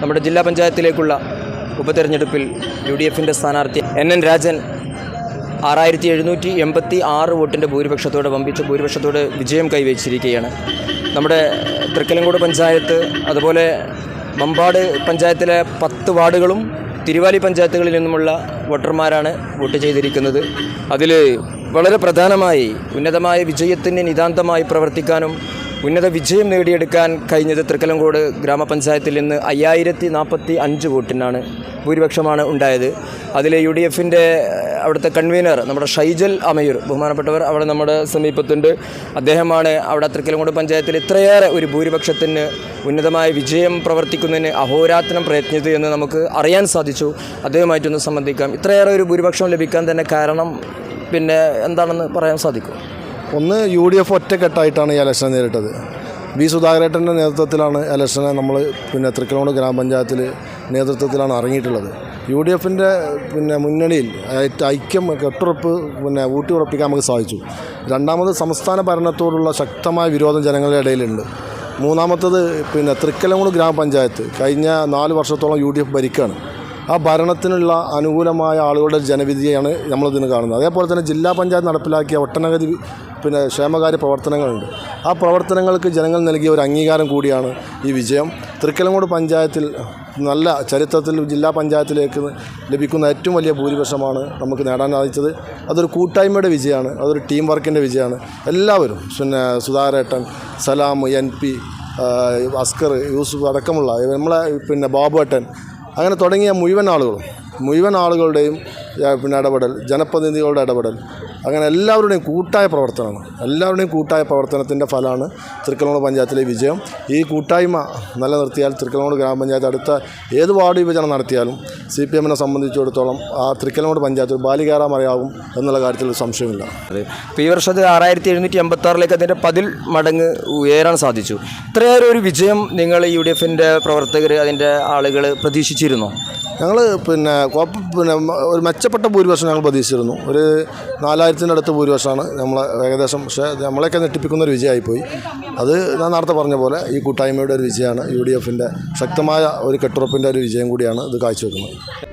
നമ്മുടെ ജില്ലാ പഞ്ചായത്തിലേക്കുള്ള ഉപതെരഞ്ഞെടുപ്പിൽ യു ഡി എഫിന്റെ സ്ഥാനാർത്ഥി എൻ എൻ രാജൻ ആറായിരത്തി എഴുന്നൂറ്റി എൺപത്തി ആറ് വോട്ടിന്റെ ഭൂരിപക്ഷത്തോടെ വമ്പിച്ച ഭൂരിപക്ഷത്തോടെ വിജയം കൈവച്ചിരിക്കുകയാണ്. നമ്മുടെ തൃക്കലങ്കോട് പഞ്ചായത്ത് അതുപോലെ മമ്പാട് പഞ്ചായത്തിലെ പത്ത് വാർഡുകളും തിരുവാലി പഞ്ചായത്തുകളിൽ നിന്നുമുള്ള വോട്ടർമാരാണ് വോട്ട് ചെയ്തിരിക്കുന്നത്. അതിൽ വളരെ പ്രധാനമായി ഉന്നതമായ വിജയത്തിന് നിതാന്തമായി പ്രവർത്തിക്കാനും ഉന്നത വിജയം നേടിയെടുക്കാൻ കഴിഞ്ഞത് തൃക്കലങ്കോട് ഗ്രാമപഞ്ചായത്തിൽ നിന്ന് അയ്യായിരത്തി നാൽപ്പത്തി അഞ്ച് വോട്ടിനാണ് ഭൂരിപക്ഷമാണ് ഉണ്ടായത്. അതിൽ യു ഡി എഫിന്റെ അവിടുത്തെ കൺവീനർ നമ്മുടെ ഷൈജൽ അമയൂർ ബഹുമാനപ്പെട്ടവർ അവിടെ നമ്മുടെ സമീപത്തുണ്ട്. അദ്ദേഹമാണ് അവിടെ തൃക്കലങ്കോട് പഞ്ചായത്തിൽ ഇത്രയേറെ ഒരു ഭൂരിപക്ഷത്തിന് ഉന്നതമായ വിജയം പ്രവർത്തിക്കുന്നതിന് അഹോരാത്രം പ്രയത്നിച്ചത് എന്ന് നമുക്ക് അറിയാൻ സാധിച്ചു. അദ്ദേഹമായിട്ടൊന്ന് സംബന്ധിക്കാം. ഇത്രയേറെ ഒരു ഭൂരിപക്ഷം ലഭിക്കാൻ തന്നെ കാരണം പിന്നെ എന്താണെന്ന് പറയാൻ സാധിക്കും? ഒന്ന് യു ഡി എഫ് ഒറ്റക്കെട്ടായിട്ടാണ് ഈ ഇലക്ഷൻ നേരിട്ടത്. വി സുധാകരേട്ടന്റെ നേതൃത്വത്തിലാണ് ഇലക്ഷനെ നമ്മൾ പിന്നെ തൃക്കലോട് ഗ്രാമപഞ്ചായത്തിൽ നേതൃത്വത്തിലാണ് ഇറങ്ങിയിട്ടുള്ളത് യു ഡി എഫിന്റെ പിന്നെ മുന്നണിയിൽ ഐക്യം കെട്ടുറപ്പ് പിന്നെ ഊട്ടി ഉറപ്പിക്കാൻ നമുക്ക് സാധിച്ചു. രണ്ടാമത് സംസ്ഥാന ഭരണത്തോടുള്ള ശക്തമായ വിരോധം ജനങ്ങളുടെ ഇടയിലുണ്ട്. മൂന്നാമത്തത് പിന്നെ തൃക്കലങ്ങൂട് ഗ്രാമപഞ്ചായത്ത് കഴിഞ്ഞ നാല് വർഷത്തോളം യു ഡി എഫ് ഭരിക്കുകയാണ് ആ ഭരണത്തിനുള്ള അനുകൂലമായ ആളുകളുടെ ജനവിധിയാണ് നമ്മളിതിന് കാണുന്നത്. അതേപോലെ തന്നെ ജില്ലാ പഞ്ചായത്ത് നടപ്പിലാക്കിയ ഒട്ടനവധി പിന്നെ ക്ഷേമകാര്യ പ്രവർത്തനങ്ങളുണ്ട്. ആ പ്രവർത്തനങ്ങൾക്ക് ജനങ്ങൾ നൽകിയ ഒരു അംഗീകാരം കൂടിയാണ് ഈ വിജയം. തൃക്കലങ്ങോട് പഞ്ചായത്തിൽ നല്ല ചരിത്രത്തിൽ ജില്ലാ പഞ്ചായത്തിലേക്ക് ലഭിക്കുന്ന ഏറ്റവും വലിയ ഭൂരിപക്ഷമാണ് നമുക്ക് നേടാൻ സാധിച്ചത്. അതൊരു കൂട്ടായ്മയുടെ വിജയമാണ്. അതൊരു ടീം വർക്കിന്റെ വിജയമാണ്. എല്ലാവരും പിന്നെ സുധാകരേട്ടൻ സലാം എൻ പി അസ്കർ യൂസുഫ് അടക്കമുള്ള നമ്മളെ പിന്നെ ബാബുവേട്ടൻ അങ്ങനെ തുടങ്ങിയ മുഴുവൻ ആളുകളും മുഴുവൻ ആളുകളുടെയും പിന്നെ ഇടപെടൽ ജനപ്രതിനിധികളുടെ ഇടപെടൽ. അങ്ങനെ എല്ലാവരുടെയും കൂട്ടായ പ്രവർത്തനമാണ്. എല്ലാവരുടെയും കൂട്ടായ പ്രവർത്തനത്തിന്റെ ഫലമാണ് തൃക്കലോട് പഞ്ചായത്തിലെ വിജയം. ഈ കൂട്ടായ്മ നിലനിർത്തിയാൽ തൃക്കലോട് ഗ്രാമപഞ്ചായത്ത് അടുത്ത ഏത് വാർഡ് വിഭജനം നടത്തിയാലും സി പി എമ്മിനെ സംബന്ധിച്ചിടത്തോളം ആ തൃക്കലോട് പഞ്ചായത്ത് ഒരു അറിയാവും എന്നുള്ള കാര്യത്തിൽ സംശയമില്ല. അതെ. ഈ വർഷത്തെ ആറായിരത്തി എഴുന്നൂറ്റി എൺപത്തി ആറിലേക്ക് അതിന്റെ പതിൽ മടങ്ങ് ഉയരാൻ സാധിച്ചു. ഇത്രയേറെ ഒരു വിജയം നിങ്ങൾ യു ഡി എഫിന്റെ പ്രവർത്തകർ അതിന്റെ ആളുകൾ പ്രതീക്ഷിച്ചിരുന്നോ? ഞങ്ങൾ പിന്നെ പിന്നെ ഒരു മെച്ചപ്പെട്ട ഭൂരിപക്ഷം ഞങ്ങൾ പ്രതീക്ഷിച്ചിരുന്നു. ഒരു നാലായിരത്തിന്റെ അടുത്ത് ഭൂരിപക്ഷമാണ് നമ്മൾ ഏകദേശം. പക്ഷേ നമ്മളെയൊക്കെ ഞെട്ടിപ്പിക്കുന്ന ഒരു വിജയമായിപ്പോയി. അത് ഞാൻ നേരത്തെ പറഞ്ഞ പോലെ ഈ കൂട്ടായ്മയുടെ ഒരു വിജയമാണ് യു ഡി എഫിന്റെ ശക്തമായ ഒരു കെട്ടുറപ്പിന്റെ ഒരു വിജയം കൂടിയാണ് ഇത് കാഴ്ചവെക്കുന്നത്.